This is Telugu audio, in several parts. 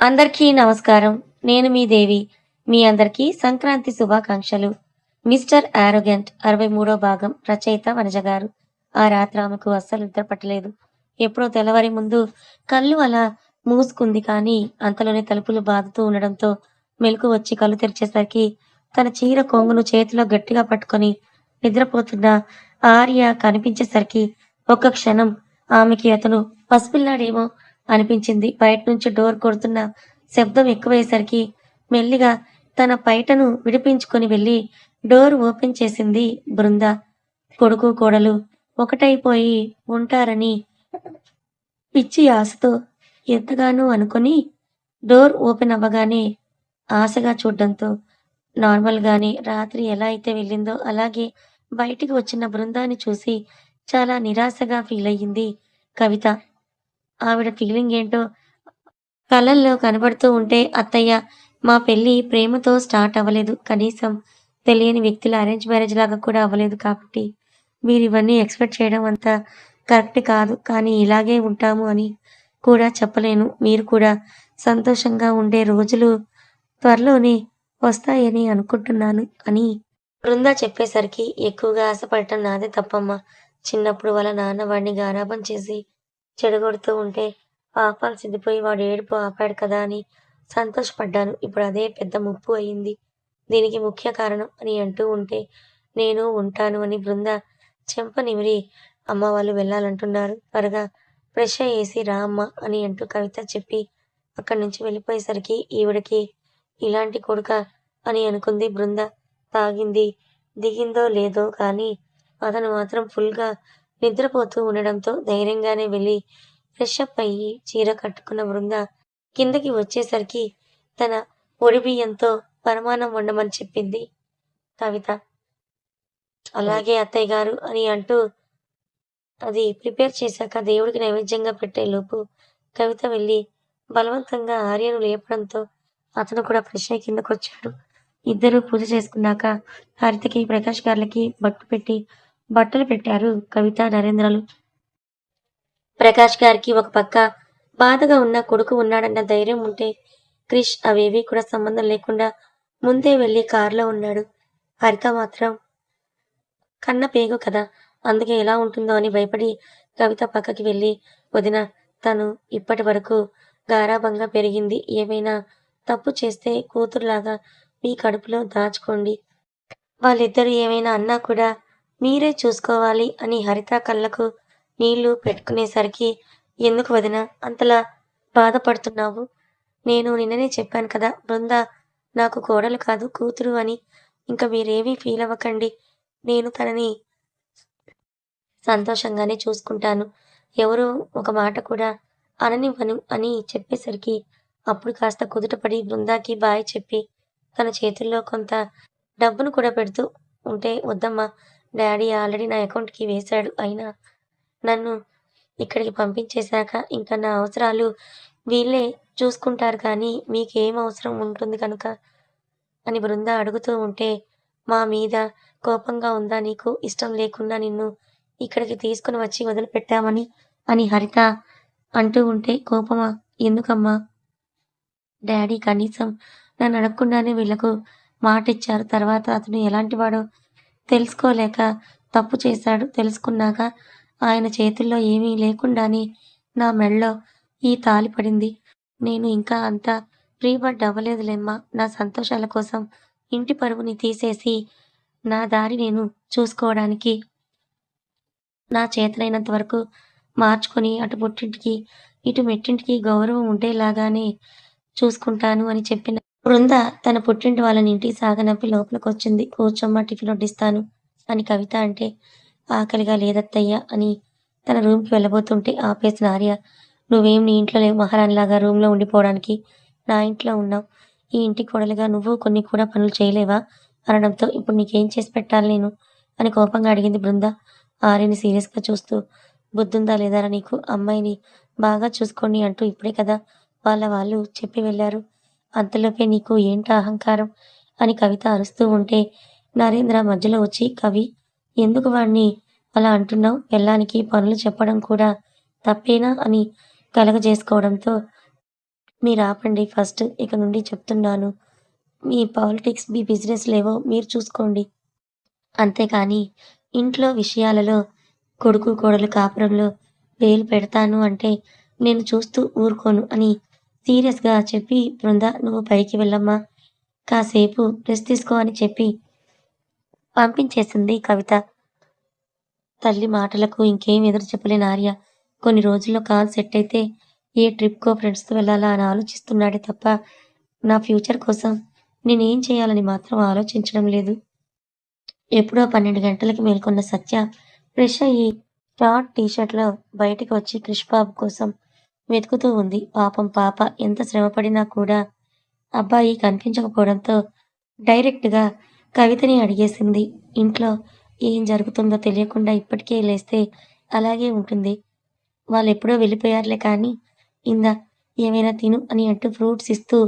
అందరికీ నమస్కారం. నేను మీ దేవి. మీ అందరికీ సంక్రాంతి శుభాకాంక్షలు. మిస్టర్ ఆరోగెంట్ అరవై మూడో భాగం రచయిత వనజ గారు. ఆ రాత్రి ఆమెకు అస్సలు నిద్ర పట్టలేదు. ఎప్పుడో తెల్లవారి ముందు కళ్ళు అలా మూసుకుంది కానీ అంతలోనే తలుపులు బాదుతూ ఉండడంతో మెలకు వచ్చి కళ్ళు తెరిచేసరికి తన చీర కొంగును చేతిలో గట్టిగా పట్టుకొని నిద్రపోతున్న ఆర్య కనిపించేసరికి ఒక్క క్షణం ఆమెకి అతను పసిపిల్లాడేమో అనిపించింది. బయట నుంచి డోర్ కొడుతున్న శబ్దం ఎక్కువయ్యేసరికి మెల్లిగా తన పైటను విడిపించుకొని వెళ్ళి డోర్ ఓపెన్ చేసింది బృంద. కొడుకు కోడలు ఒకటైపోయి ఉంటారని పిచ్చి ఆశతో ఎంతగానో అనుకొని డోర్ ఓపెన్ అవ్వగానే ఆశగా చూడడంతో నార్మల్గానే రాత్రి ఎలా అయితే వెళ్ళిందో అలాగే బయటికి వచ్చిన బృందాన్ని చూసి చాలా నిరాశగా ఫీల్ అయ్యింది కవిత. ఆవిడ ఫీలింగ్ ఏంటో కళల్లో కనబడుతూ ఉంటే అత్తయ్య మా పెళ్ళి ప్రేమతో స్టార్ట్ అవ్వలేదు. కనీసం తెలియని వ్యక్తుల అరేంజ్ మ్యారేజ్ లాగా కూడా అవ్వలేదు కాబట్టి మీరు ఇవన్నీ ఎక్స్పెక్ట్ చేయడం అంత కరెక్ట్ కాదు. కానీ ఇలాగే ఉంటాము అని కూడా చెప్పలేను. మీరు కూడా సంతోషంగా ఉండే రోజులు త్వరలోనే వస్తాయని అనుకుంటున్నాను అని బృంద చెప్పేసరికి ఎక్కువగా ఆశపడటం నాదే తప్పమ్మా. చిన్నప్పుడు వాళ్ళ నాన్న వాడిని గారాబం చేసి చెడగొడుతూ ఉంటే పాపాలు సిద్ధిపోయి వాడు ఏడుపు ఆపాడు కదా అని సంతోషపడ్డాను. ఇప్పుడు అదే పెద్ద ముప్పు అయింది. దీనికి ముఖ్య కారణం అని అంటూ ఉంటే నేను ఉంటాను అని బృంద చెంప నిమిరి అమ్మ వాళ్ళు వెళ్ళాలంటున్నారు. త్వరగా ఫ్రెష్ అయ్యేసి రా అమ్మ అని అంటూ కవిత చెప్పి అక్కడి నుంచి వెళ్ళిపోయేసరికి ఈవిడకి ఇలాంటి కొడుక అని అనుకుంది బృంద. తాగింది. దిగిందో లేదో కానీ అతను మాత్రం ఫుల్గా నిద్రపోతూ ఉండడంతో ధైర్యంగానే వెళ్ళి ఫ్రెష్ అప్ అయ్యి చీర కట్టుకున్న బృంద కిందకి వచ్చేసరికి తన పొడి బియ్యంతో పరమాన్నం వండమని చెప్పింది. కవిత. అలాగే అత్తయ్య గారు అని అంటూ అది ప్రిపేర్ చేశాక దేవుడికి నైవేద్యంగా పెట్టే లోపు కవిత వెళ్ళి బలవంతంగా ఆర్యను లేపడంతో అతను కూడా ఫ్రెష్ అయ్యి కిందకు వచ్చాడు ఇద్దరు పూజ చేసుకున్నాక హారితకి ప్రకాష్ గారికి బట్టు పెట్టి బట్టలు పెట్టారు కవిత నరేంద్రలు. ప్రకాష్ గారికి ఒక పక్క బాధగా ఉన్న కొడుకు ఉన్నాడన్న ధైర్యం ఉంటే క్రిష్ అవేవి కూడా సంబంధం లేకుండా ముందే వెళ్ళి కారులో ఉన్నాడు. హరిత మాత్రం కన్న పేగు కదా అందుకే ఎలా ఉంటుందో అని భయపడి కవిత పక్కకి వెళ్ళి వదిన తను ఇప్పటి వరకు గారాభంగా పెరిగింది ఏమైనా తప్పు చేస్తే కూతురులాగా మీ కడుపులో దాచుకోండి. వాళ్ళిద్దరూ ఏమైనా అన్నా కూడా మీరే చూసుకోవాలి అని హరిత కళ్ళకు నీళ్ళు పెట్టుకునేసరికి ఎందుకు వదిన అంతలా బాధపడుతున్నావు? నేను నిన్ననే చెప్పాను కదా బృంద నాకు కోడలు కాదు కూతురు అని. ఇంకా మీరేమీ ఫీల్ అవ్వకండి. నేను తనని సంతోషంగానే చూసుకుంటాను. ఎవరు ఒక మాట కూడా అననివ్వను అని చెప్పేసరికి అప్పుడు కాస్త కుదుటపడి బృందాకి బాయ్ చెప్పి తన చేతుల్లో కొంత డబ్బును కూడా పెడుతూ ఉంటే వద్దమ్మా డాడీ ఆల్రెడీ నా అకౌంట్కి వేశాడు. అయినా నన్ను ఇక్కడికి పంపించేశాక ఇంకా నా అవసరాలు వీళ్ళే చూసుకుంటారు కానీ మీకేం అవసరం ఉంటుంది కనుక అని బృంద అడుగుతూ ఉంటే మా మీద కోపంగా ఉందా నీకు? ఇష్టం లేకుండా నిన్ను ఇక్కడికి తీసుకుని వచ్చి వదిలిపెట్టామని అని హరిత అంటూ ఉంటే కోపమా? ఎందుకమ్మా? డాడీ కనీసం నన్ను అడగకుండానే వీళ్ళకు మాట ఇచ్చారు తర్వాత అతను ఎలాంటి వాడో తెలుసుకోలేక తప్పు చేశాడు. తెలుసుకున్నాక ఆయన చేతుల్లో ఏమీ లేకుండానే నా మెళ్ళో ఈ తాలి పడింది. నేను ఇంకా అంత ప్రీబర్డ్ అవ్వలేదులేమ్మా నా సంతోషాల కోసం ఇంటి పరువుని తీసేసి నా దారి నేను చూసుకోవడానికి నా చేతనైనంత వరకు మార్చుకొని అటు పుట్టింటికి ఇటు మెట్టింటికి గౌరవం ఉండేలాగానే చూసుకుంటాను అని చెప్పిన బృంద తన పుట్టింటి వాళ్ళని ఇంటికి సాగనంపి లోపలికి వచ్చింది కూర్చోమ్మ టిఫిన్ వడ్డిస్తాను అని కవిత అంటే ఆకలిగా లేదత్తయ్య అని తన రూమ్కి వెళ్ళబోతుంటే ఆపేసిన ఆర్య నువ్వేం నీ ఇంట్లో లేవు మహారాణిలాగా రూమ్లో ఉండిపోవడానికి? నా ఇంట్లో ఉన్నావు. ఈ ఇంటి కోడలుగా నువ్వు కొన్ని కూడా పనులు చేయలేవా? అనడంతో ఇప్పుడు నీకేం చేసి పెట్టాలి నేను? అని కోపంగా అడిగింది బృంద. ఆర్యని సీరియస్గా చూస్తూ బుద్ధుందా లేదా నీకు? అమ్మాయిని బాగా చూసుకోండి అంటూ ఇప్పుడే కదా వాళ్ళ వాళ్ళు చెప్పి వెళ్ళారు. అంతలోపే నీకు ఏంట అహంకారం? అని కవిత అరుస్తూ ఉంటే నరేంద్ర మధ్యలో వచ్చి కవి ఎందుకు వాడిని అలా అంటున్నావు? పెళ్ళానికి పనులు చెప్పడం కూడా తప్పేనా? అని కలగజేసుకోవడంతో మీరు ఆపండి ఫస్ట్ ఇక నుండి చెప్తున్నాను. మీ పాలిటిక్స్ మీ బిజినెస్ లేవో మీరు చూసుకోండి. అంతేకాని ఇంట్లో విషయాలలో కొడుకు కోడలు కాపురంలో వేలు పెడతాను అంటే నేను చూస్తూ ఊరుకోను అని సీరియస్గా చెప్పి బృంద నువ్వు పైకి వెళ్ళమ్మా. కాసేపు రెస్ట్ తీసుకో అని చెప్పి పంపించేసింది కవిత. తల్లి మాటలకు ఇంకేం ఎదురు చెప్పలేని ఆర్య. కొన్ని రోజుల్లో కాల్ సెట్ అయితే ఏ ట్రిప్కో ఫ్రెండ్స్తో వెళ్ళాలా అని ఆలోచిస్తున్నాడే తప్ప నా ఫ్యూచర్ కోసం నేనేం చేయాలని మాత్రం ఆలోచించడం లేదు. ఎప్పుడో పన్నెండు గంటలకి మేల్కొన్న సత్య ఫ్రెష్ అయ్యి షార్ట్ టీషర్ట్లో బయటకు వచ్చి క్రిష్ బాబు కోసం వెతుకుతూ ఉంది. పాపం పాప ఎంత శ్రమపడినా కూడా అబ్బాయి కనిపించకపోవడంతో డైరెక్ట్గా కవితని అడిగేసింది. ఇంట్లో ఏం జరుగుతుందో తెలియకుండా ఇప్పటికే లేస్తే అలాగే ఉంటుంది. వాళ్ళు ఎప్పుడో వెళ్ళిపోయారులే కానీ ఇందా ఏమైనా తిను అని అంటూ ఫ్రూట్స్ ఇస్తూ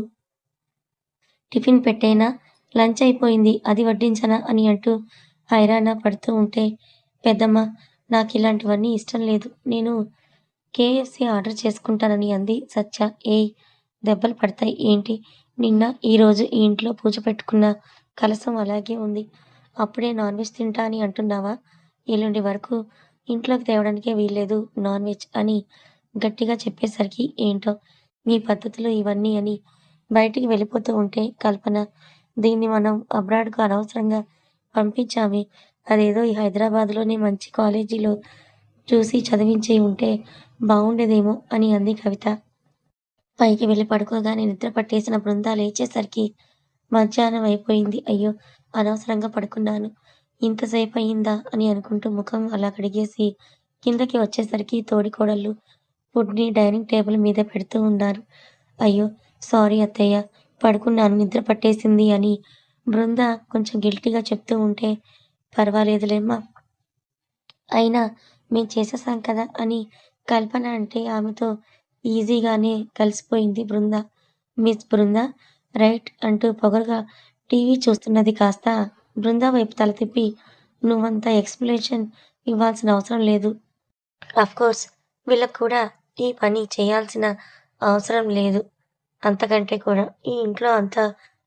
టిఫిన్ పెట్టేనా? లంచ్ అయిపోయింది అది వడ్డించనా? అని అంటూ హైరాణ పడుతూ ఉంటే పెద్దమ్మ నాకు ఇలాంటివన్నీ ఇష్టం లేదు. నేను కేఎఫ్సి ఆర్డర్ చేసుకుంటానని అంది సత్య. ఏ దెబ్బలు పడతాయి ఏంటి? నిన్న ఈరోజు ఈ ఇంట్లో పూజ పెట్టుకున్న కలసం అలాగే ఉంది. అప్పుడే నాన్ వెజ్ తింటా అని అంటున్నావా? ఎల్లుండి వరకు ఇంట్లోకి తేవడానికే వీల్లేదు నాన్ వెజ్ అని గట్టిగా చెప్పేసరికి ఏంటో? మీ పద్ధతులు ఇవన్నీ అని బయటికి వెళ్ళిపోతూ ఉంటే కల్పన దీన్ని మనం అబ్రాడ్కు అనవసరంగా పంపించామే. అదేదో ఈ హైదరాబాద్లోనే మంచి కాలేజీలో చూసి చదివించి ఉంటే బాగుండేదేమో అని అంది కవిత. పైకి వెళ్ళి పడుకోగానే నిద్ర పట్టేసిన బృందా లేచేసరికి మధ్యాహ్నం అయిపోయింది. అయ్యో అనవసరంగా పడుకున్నాను. ఇంతసేపు అయిందా అని అనుకుంటూ ముఖం అలా కడిగేసి కిందకి వచ్చేసరికి తోడికోడళ్ళు ఫుడ్ని డైనింగ్ టేబుల్ మీద పెడుతూ ఉన్నారు. అయ్యో సారీ అత్తయ్య పడుకున్నాను నిద్ర పట్టేసింది అని బృంద కొంచెం గిల్టీగా చెప్తూ ఉంటే పర్వాలేదులేమ్మా. అయినా మేము చేసేసాం కదా అని కల్పన అంటే ఆమెతో ఈజీగానే కలిసిపోయింది బృంద. మిస్ బృంద రైట్ అంటూ పొగరుగా టీవీ చూస్తున్నది కాస్త బృంద వైపు తల తిప్పి నువ్వంత ఎక్స్ప్లెనేషన్ ఇవ్వాల్సిన అవసరం లేదు. కోర్స్ వీళ్ళకు కూడా ఈ పని చేయాల్సిన అవసరం లేదు. అంతకంటే కూడా ఈ ఇంట్లో అంతా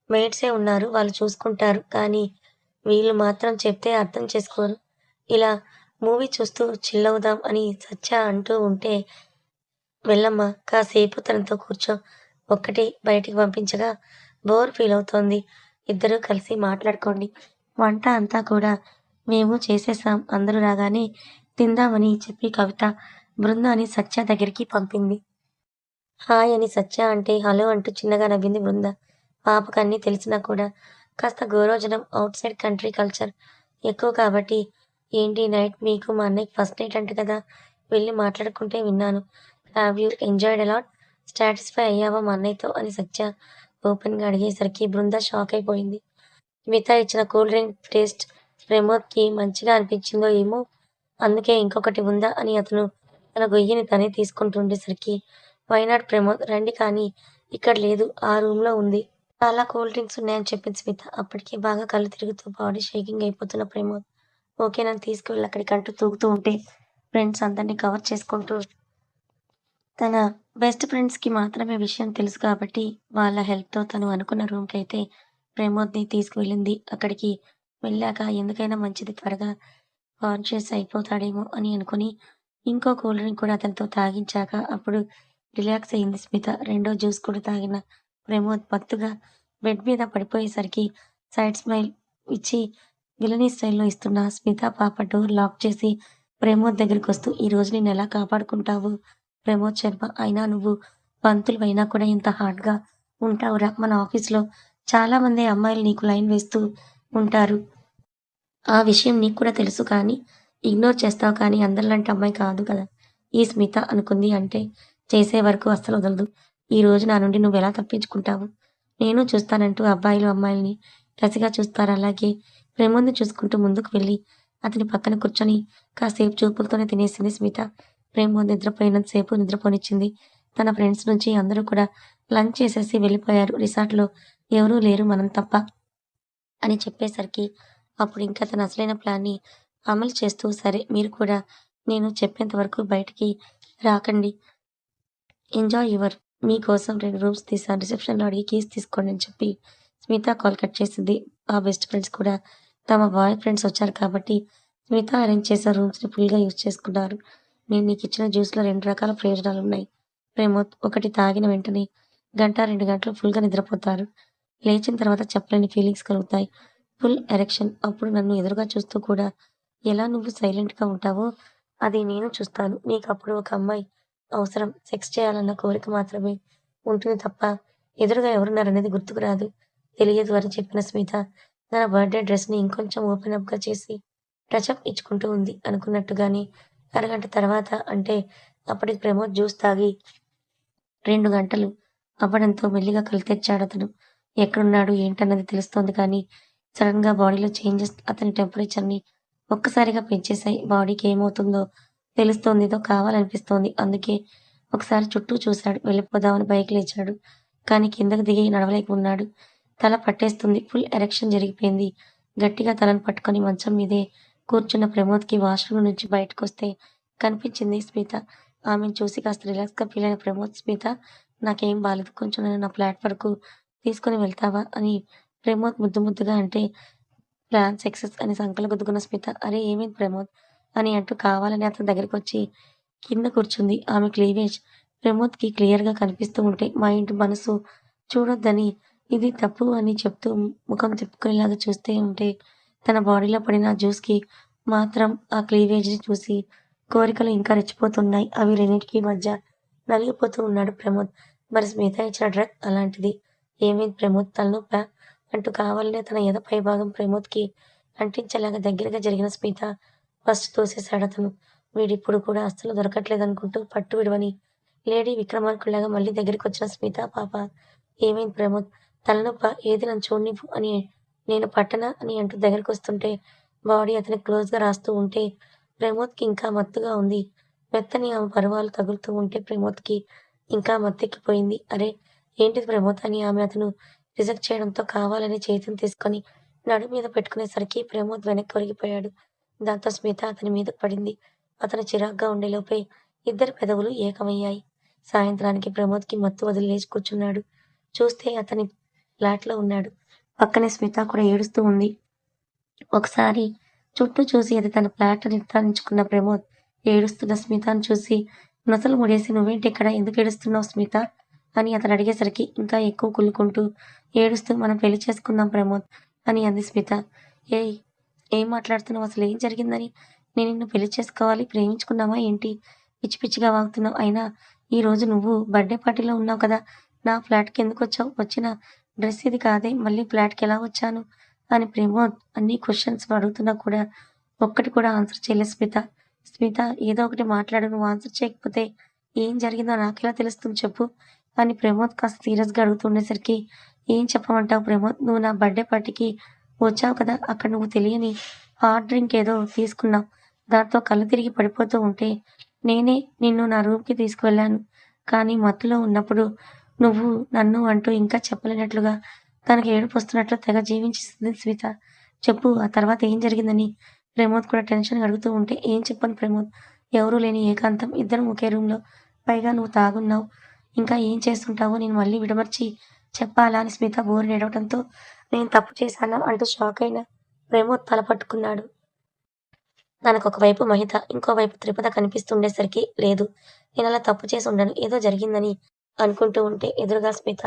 మేడ్సే ఉన్నారు వాళ్ళు చూసుకుంటారు. కానీ వీళ్ళు మాత్రం చెప్తే అర్థం చేసుకోరు. ఇలా మూవీ చూస్తూ చిల్లవుదాం అని సత్య అంటూ ఉంటే వెళ్ళమ్మ కాసేపు తనతో కూర్చో. ఒక్కటి బయటికి పంపించగా బోర్ ఫీల్ అవుతోంది. ఇద్దరూ కలిసి మాట్లాడుకోండి. వంట అంతా కూడా మేము చేసేసాం అందరూ రాగానే తిందామని చెప్పి కవిత బృందాన్ని సత్య దగ్గరికి పంపింది. హాయ్ అని సత్య అంటే హలో అంటూ చిన్నగా నవ్వింది బృంద. పాపకన్నీ తెలిసినా కూడా కాస్త గోరోజనం అవుట్ సైడ్ కంట్రీ కల్చర్ ఎక్కువ కాబట్టి ఏంటి నైట్ మీకు మా అన్నయ్యకి ఫస్ట్ నైట్ అంట కదా వెళ్ళి మాట్లాడుకుంటే విన్నాను. Have you enjoyed a lot satisfy అయ్యావా మా అన్నయ్యతో? అని సత్య ఓపెన్గా అడిగేసరికి బృంద షాక్ అయిపోయింది. మిగతా ఇచ్చిన కూల్ డ్రింక్ టేస్ట్ ప్రమోద్కి మంచిగా అనిపించిందో ఏమో అందుకే ఇంకొకటి ఉందా అని అతను తన గొయ్యిని తనే తీసుకుంటుండేసరికి వైనాడ్ ప్రమోద్? రండి కానీ ఇక్కడ లేదు ఆ రూమ్లో ఉంది. చాలా కూల్ డ్రింక్స్ ఉన్నాయని చెప్పింది స్మిత అప్పటికే బాగా కళ్ళు తిరుగుతూ బాడీ షేకింగ్ అయిపోతున్న ప్రమోద్. ఓకే నన్ను తీసుకువెళ్ళి అక్కడికి అంటూ తూగుతూ ఉంటే ఫ్రెండ్స్ అందరినీ కవర్ చేసుకుంటూ తన బెస్ట్ ఫ్రెండ్స్కి మాత్రమే విషయం తెలుసు కాబట్టి వాళ్ళ హెల్ప్తో తను అనుకున్న రూమ్కి అయితే ప్రమోద్ని తీసుకువెళ్ళింది. అక్కడికి వెళ్ళాక ఎందుకైనా మంచిది త్వరగా కాన్షియస్ అయిపోతాడేమో అని అనుకుని ఇంకో కూల్ డ్రింక్ కూడా అతనితో తాగించాక అప్పుడు రిలాక్స్ అయింది స్మిత. రెండో జ్యూస్ కూడా తాగిన ప్రమోద్ మత్తుగా బెడ్ మీద పడిపోయేసరికి సైడ్ స్మైల్ ఇచ్చి విలనీ స్టైల్లో ఇస్తున్న స్మిత పాప డోర్ లాక్ చేసి ప్రమోద్ దగ్గరికి వస్తూ ఈ రోజు నేను ఎలా కాపాడుకుంటావు? ప్రమోద్ శర్మ అయినా నువ్వు పంతులు అయినా కూడా ఇంత హార్డ్గా ఉంటావురా? మన ఆఫీస్లో చాలా మంది అమ్మాయిలు నీకు లైన్ వేస్తూ ఉంటారు. ఆ విషయం నీకు కూడా తెలుసు కానీ ఇగ్నోర్ చేస్తావు కానీ అందరిలాంటి అమ్మాయి కాదు కదా? ఈ స్మిత అనుకుంది అంటే చేసే వరకు అస్సలు వదలదు. ఈ రోజు నా నుండి నువ్వు ఎలా తప్పించుకుంటావు? నేను చూస్తానంటూ అబ్బాయిలు అమ్మాయిల్ని కసిగా చూస్తారు. అలాగే ప్రేమోని చూసుకుంటూ ముందుకు వెళ్ళి అతని పక్కన కూర్చొని కాసేపు చూపులతోనే తినేసింది స్మిత ప్రేమ నిద్రపోయినంతసేపు నిద్రపోనిచ్చింది. తన ఫ్రెండ్స్ నుంచి అందరూ కూడా లంచ్ చేసేసి వెళ్ళిపోయారు. రిసార్ట్లో ఎవరూ లేరు మనం తప్ప అని చెప్పేసరికి అప్పుడు ఇంకా తన అసలైన ప్లాన్ని అమలు చేస్తూ సరే మీరు కూడా నేను చెప్పేంత వరకు బయటికి రాకండి. Enjoy your. మీకోసం రెండు రూమ్స్ తీసాను రిసెప్షన్లో అడిగి కీస్ తీసుకోండి అని చెప్పి స్మిత కాల్ కట్ చేసింది. ఆ బెస్ట్ ఫ్రెండ్స్ కూడా తమ బాయ్ ఫ్రెండ్స్ వచ్చారు కాబట్టి స్మిత అరేంజ్ చేసిన రూమ్స్ని ఫుల్గా యూజ్ చేసుకున్నారు. నేను నీకు ఇచ్చిన జ్యూస్లో రెండు రకాల ప్రయోజనాలు ఉన్నాయి. ప్రమోద్ ఒకటి తాగిన వెంటనే గంట రెండు గంటలు ఫుల్గా నిద్రపోతారు. లేచిన తర్వాత చెప్పలేని ఫీలింగ్స్ కలుగుతాయి. Full erection. అప్పుడు నన్ను ఎదురుగా చూస్తూ కూడా ఎలా నువ్వు సైలెంట్గా ఉంటావో అది నేను చూస్తాను. నీకు అప్పుడు ఒక అమ్మాయి అవసరం. సెక్స్ చేయాలన్న కోరిక మాత్రమే ఉంటుంది తప్ప ఎదురుగా ఎవరున్నారనేది గుర్తుకు రాదు. తెలియదు అని చెప్పిన స్మిత తన బర్త్డే డ్రెస్ని ఇంకొంచెం ఓపెన్ అప్గా చేసి టచప్ ఇచ్చుకుంటూ ఉంది అనుకున్నట్టుగానే అరగంట తర్వాత అంటే అప్పటికి ప్రమోద్ జ్యూస్ తాగి రెండు గంటలు అవ్వడంతో మెల్లిగా కళ్ళు తెచ్చాడు అతను. ఎక్కడున్నాడు ఏంటన్నది తెలుస్తోంది కానీ సడన్గా బాడీలో చేంజెస్ అతని టెంపరేచర్ని ఒక్కసారిగా పెంచేశాయి. బాడీకి ఏమవుతుందో తెలుస్తోందిదో కావాలనిపిస్తోంది. అందుకే ఒకసారి చుట్టూ చూశాడు. వెళ్ళిపోదామని బైక్ లేచాడు. కానీ కిందకు దిగి నడవలేక ఉన్నాడు. తల పట్టేస్తుంది. ఫుల్ ఎరెక్షన్ జరిగిపోయింది. గట్టిగా తలను పట్టుకొని మంచం మీదే కూర్చున్న ప్రమోద్కి వాష్రూమ్ నుంచి బయటకు వస్తే కనిపించింది స్మిత. ఆమెను చూసి కాస్త రిలాక్స్గా ఫీల్ అయిన ప్రమోద్ స్మిత నాకేం బాలేదు. కొంచెం నేను నా ఫ్లాట్ వరకు తీసుకొని వెళ్తావా? అని ప్రమోద్ ముద్దు ముద్దుగా అంటే ప్లాన్ సక్సెస్ అని సంకలు గుద్దుకున్న స్మిత అరే ఏమైంది ప్రమోద్? అని అంటూ కావాలని అతని దగ్గరికి వచ్చి కింద కూర్చుంది. ఆమె క్లీవేజ్ ప్రమోద్కి క్లియర్గా కనిపిస్తూ ఉంటే మా ఇంటి మనసు చూడొద్దని ఇది తప్పు అని చెప్తూ ముఖం తిప్పుకునేలాగా చూస్తే ఉంటే తన బాడీలో పడిన జ్యూస్కి మాత్రం ఆ క్లీవేజ్ని చూసి కోరికలు ఇంకా రెచ్చిపోతున్నాయి. అవి రెండింటికి మధ్య నలిగిపోతూ ఉన్నాడు ప్రమోద్. మరి స్మిత ఇచ్చిన డ్రగ్ అలాంటిది ఏమైంది ప్రమోద్ తలనొప్ప? అంటూ కావాలనే తన ఎద పైభాగం ప్రమోద్కి అంటించేలాగా దగ్గరగా జరిగిన స్మిత ఫస్ట్ తోసేశాడు అతను. వీడిప్పుడు కూడా అస్సలు దొరకట్లేదు అనుకుంటూ పట్టు విడవని లేడీ విక్రమార్కుల్లాగా మళ్ళీ దగ్గరికి వచ్చిన స్మిత పాప ఏమైంది ప్రమోద్ తలనొప్ప ఏది నన్ను చూడనివ్వు అని నేను పట్టన అని అంటూ దగ్గరికి వస్తుంటే బాడీ అతని క్లోజ్గా రాస్తూ ఉంటే ప్రమోద్కి ఇంకా మత్తుగా ఉంది. మెత్తని ఆమె పరువాలు తగులుతూ ఉంటే ప్రమోద్కి ఇంకా మత్తెక్కిపోయింది. అరే ఏంటిది ప్రమోద్ అని ఆమె అతను రిజెక్ట్ చేయడంతో కావాలని చేతిని తీసుకొని నడు మీద పెట్టుకునేసరికి ప్రమోద్ వెనక్కి ఒరిగిపోయాడు. దాంతో స్మిత అతని మీద పడింది. అతను చిరాగ్గా ఉండేలోపే ఇద్దరు పెదవులు ఏకమయ్యాయి. సాయంత్రానికి ప్రమోద్కి మత్తు వదిలి లేచి కూర్చున్నాడు. చూస్తే అతని ఫ్లాట్లో ఉన్నాడు. పక్కనే స్మిత కూడా ఏడుస్తూ ఉంది. ఒకసారి చుట్టూ చూసి అది తన ఫ్లాట్ నిర్ధారించుకున్న ప్రమోద్ ఏడుస్తున్న స్మితను చూసి నొసలు ముడేసి నువ్వేంటి ఇక్కడ? ఎందుకు ఏడుస్తున్నావు స్మిత? అని అతను అడిగేసరికి ఇంకా ఎక్కువ కుల్లుకుంటూ ఏడుస్తూ మనం పెళ్ళి చేసుకుందాం ప్రమోద్ అని అంది స్మిత. ఏయ్ ఏం మాట్లాడుతున్నావు? అసలు ఏం జరిగిందని? నేను నిన్ను పెళ్ళి చేసుకోవాలి. ప్రేమించుకున్నావా? ఏంటి? పిచ్చి పిచ్చిగా వాగుతున్నావు. అయినా ఈ రోజు నువ్వు బర్త్డే పార్టీలో ఉన్నావు కదా. నా ఫ్లాట్కి ఎందుకు వచ్చావు? వచ్చిన డ్రెస్ ఇది కాదే మళ్ళీ ఫ్లాట్కి ఎలా వచ్చాను? అని ప్రమోద్ అన్ని క్వశ్చన్స్ అడుగుతున్నా కూడా ఒక్కటి కూడా ఆన్సర్ చేయలేదు స్మిత. స్మిత ఏదో ఒకటి మాట్లాడు నువ్వు ఆన్సర్ చేయకపోతే ఏం జరిగిందో నాకెలా తెలుస్తుంది చెప్పు? అని ప్రమోద్ కాస్త సీరియస్గా అడుగుతుండేసరికి ఏం చెప్పమంటావు ప్రమోద్ నువ్వు నా బర్త్డే పార్టీకి వచ్చావు కదా అక్కడ నువ్వు తెలియని హాట్ డ్రింక్ ఏదో తీసుకున్నావు. దాంతో కళ్ళు తిరిగి పడిపోతూ ఉంటే నేనే నిన్ను నా రూమ్కి తీసుకువెళ్ళాను. కానీ మత్తులో ఉన్నప్పుడు నువ్వు నన్ను అంటూ ఇంకా చెప్పలేనట్లుగా తనకి ఏడుపు వస్తున్నట్లు తెగ జీవించిస్తుంది స్మిత చెప్పు ఆ తర్వాత ఏం జరిగిందని? ప్రమోద్ కూడా టెన్షన్ అడుగుతూ ఉంటే ఏం చెప్పను ప్రమోద్? ఎవరూ లేని ఏకాంతం ఇద్దరం ఒకే రూమ్లో. పైగా నువ్వు తాగున్నావు. ఇంకా ఏం చేస్తుంటావో నేను మళ్ళీ విడమర్చి చెప్పాలా అని స్మిత బోర్ నేడవడంతో నేను తప్పు చేశానా అంటూ షాక్ అయిన ప్రమోద్ తల పట్టుకున్నాడు. తనకు ఒకవైపు మహిత ఇంకోవైపు త్రిపద కనిపిస్తుండేసరికి లేదు. నేను అలా తప్పు చేసి ఉండను. ఏదో జరిగిందని అనుకుంటూ ఉంటే ఎదురుగా స్మిత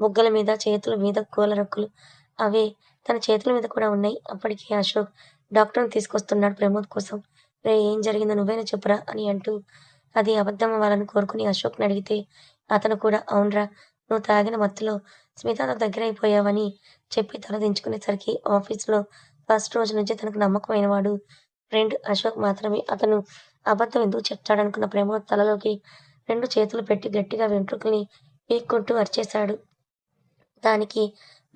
బుగ్గల మీద చేతుల మీద కోలరొక్కులు అవే తన చేతుల మీద కూడా ఉన్నాయి. అప్పటికే అశోక్ డాక్టర్ని తీసుకొస్తున్నాడు ప్రమోద్ కోసం. రే ఏం జరిగిందో నువ్వైనా చెప్పురా అని అంటూ అది అబద్ధం అవ్వాలని కోరుకుని అశోక్ని అడిగితే అతను కూడా అవునరా నువ్వు తాగిన మత్తులో స్మితతో దగ్గర అయిపోయావని చెప్పి తలదించుకునేసరికి ఆఫీస్లో ఫస్ట్ రోజు నుంచి తనకు నమ్మకమైన వాడు ఫ్రెండ్ అశోక్ మాత్రమే. అతను అబద్ధం ఎందుకు చెప్తాడనుకున్న ప్రమోద్ తలలోకి రెండు చేతులు పెట్టి గట్టిగా వెంట్రుకల్ని పీక్కుంటూ అరిచేశాడు. దానికి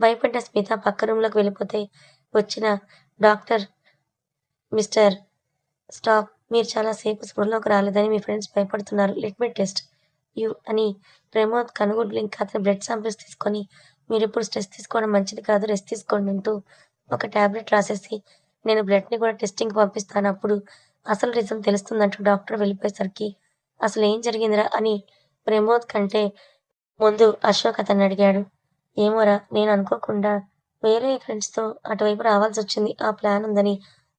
భయపడ్డ స్మిత పక్క రూమ్లోకి వెళ్ళిపోతే వచ్చిన డాక్టర్ మిస్టర్ స్టాప్ మీరు చాలా సేపు స్పృహలోకి రాలేదని మీ ఫ్రెండ్స్ భయపడుతున్నారు. లెట్ మీ టెస్ట్ యూ అని ప్రమోద్ కనుగొడ్లు ఇంకా అతని బ్లడ్ శాంపిల్స్ తీసుకొని మీరు ఇప్పుడు స్ట్రెస్ తీసుకోవడం మంచిది కాదు రెస్ట్ తీసుకోండి అంటూ ఒక టాబ్లెట్ రాసేసి నేను బ్లడ్ని కూడా టెస్టింగ్కి పంపిస్తాను. అప్పుడు అసలు రీజన్ తెలుస్తుందంటూ డాక్టర్ వెళ్ళిపోయేసరికి అసలు ఏం జరిగిందిరా అని ప్రమోద్ కంటే ముందు అశోక్ అతన్ని అడిగాడు. ఏమోరా నేను అనుకోకుండా వేరే ఫ్రెండ్స్తో అటువైపు రావాల్సి వచ్చింది. ఆ ప్లాన్ ఉందని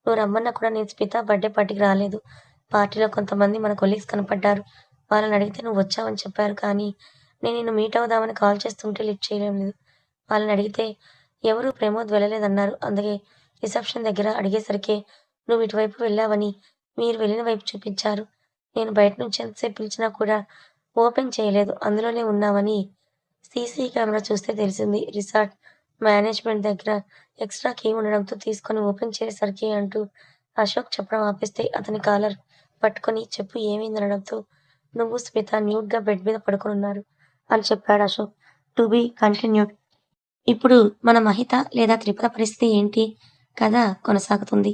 నువ్వు రమ్మన్నా కూడా నేను స్మిత బర్త్డే పార్టీకి రాలేదు. పార్టీలో కొంతమంది మన కొలీగ్స్ కనపడ్డారు. వాళ్ళని అడిగితే నువ్వు వచ్చావని చెప్పారు కానీ నేను నిన్ను మీట్ అవుదామని కాల్ చేస్తుంటే లిఫ్ట్ చేయడం లేదు. వాళ్ళని అడిగితే ఎవరు ప్రమోద్ వెళ్ళలేదన్నారు. అందుకే రిసెప్షన్ దగ్గర అడిగేసరికి నువ్వు ఇటువైపు వెళ్ళావని మీరు వెళ్ళిన వైపు చూపించారు. నేను బయట నుంచి ఎంతసేపు పిలిచినా కూడా ఓపెన్ చేయలేదు. అందులోనే ఉన్నామని సీసీ కెమెరా చూస్తే తెలిసింది. రిసార్ట్ మేనేజ్మెంట్ దగ్గర ఎక్స్ట్రా కీ ఉండడంతో తీసుకొని ఓపెన్ చేసేసరికి అంటూ అశోక్ చెప్పడం ఆపేస్తే అతని కాలర్ పట్టుకొని చెప్పు ఏమైంది? అనడంతో నువ్వు స్మిత న్యూట్గా బెడ్ మీద పడుకొని ఉన్నారు అని చెప్పాడు అశోక్. To be continued. ఇప్పుడు మన మహిత లేదా త్రిపుర పరిస్థితి ఏంటి? కథ కొనసాగుతుంది.